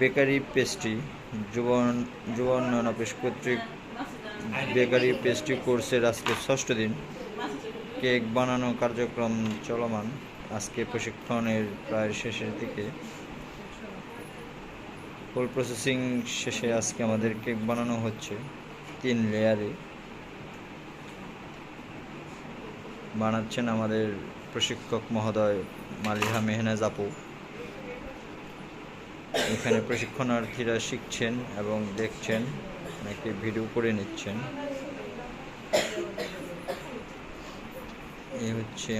Bakery pastry যুব যুব উন্নয়ন অফিস কর্তৃক বেকারি পেস্ট্রি কোর্সের আজকে ষষ্ঠ দিন। কেক বানানো কার্যক্রম চলমান। আজকে প্রশিক্ষণের প্রায় শেষের দিকে। ফুল প্রসেসিং শেষে আজকে আমাদের কেক বানানো হচ্ছে তিন লেয়ারে। বানাচ্ছেন আমাদের প্রশিক্ষক মহোদয় মালিহা মেহনাজ আপু। এখানে প্রশিক্ষণার্থীরা শিখছেন এবং দেখছেন নাকি ভিডিও করে নিচ্ছেন। এই হচ্ছে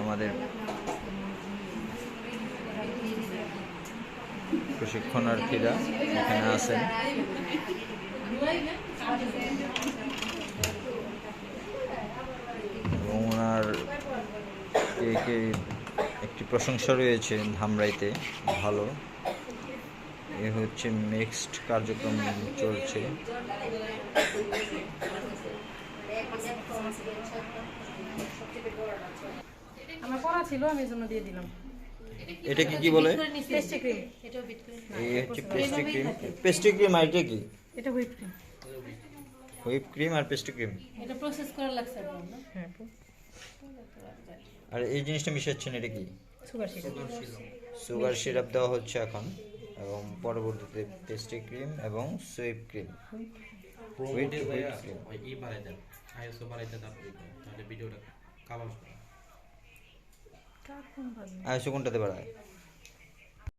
আমাদের প্রশিক্ষণার্থীরা এখানে আছেন। এবং ওনার কেকে একটি প্রশংসা রয়েছে ধামরাইতে, ভালো। এ হচ্ছে মিক্সড কার্যক্রম চলছে। আমার পড়া ছিল আমি জন্য দিয়ে দিলাম। এটা কি কি বলে? পেস্ট্রি ক্রিম এই হচ্ছে পেস্ট্রি ক্রিম পেস্ট্রি ক্রিম আর এটা কি? এটা হুইপ ক্রিম হুইপ ক্রিম আর পেস্ট্রি ক্রিম এটা প্রসেস করা লাগছে না? হ্যাঁ আর এই জিনিসটা মিশাচ্ছেন এটা কি? সুগার সিরাপ সুগার সিরাপ দেওয়া হচ্ছে এখন। এবং পরবর্তীতে পেস্ট্রি ক্রিম এবং সুইপ ক্রিম ই বাড়াই দেন আইএসও তাহলে ভিডিওটা কালার আয়ুষ কোনটাতে বাড়ায়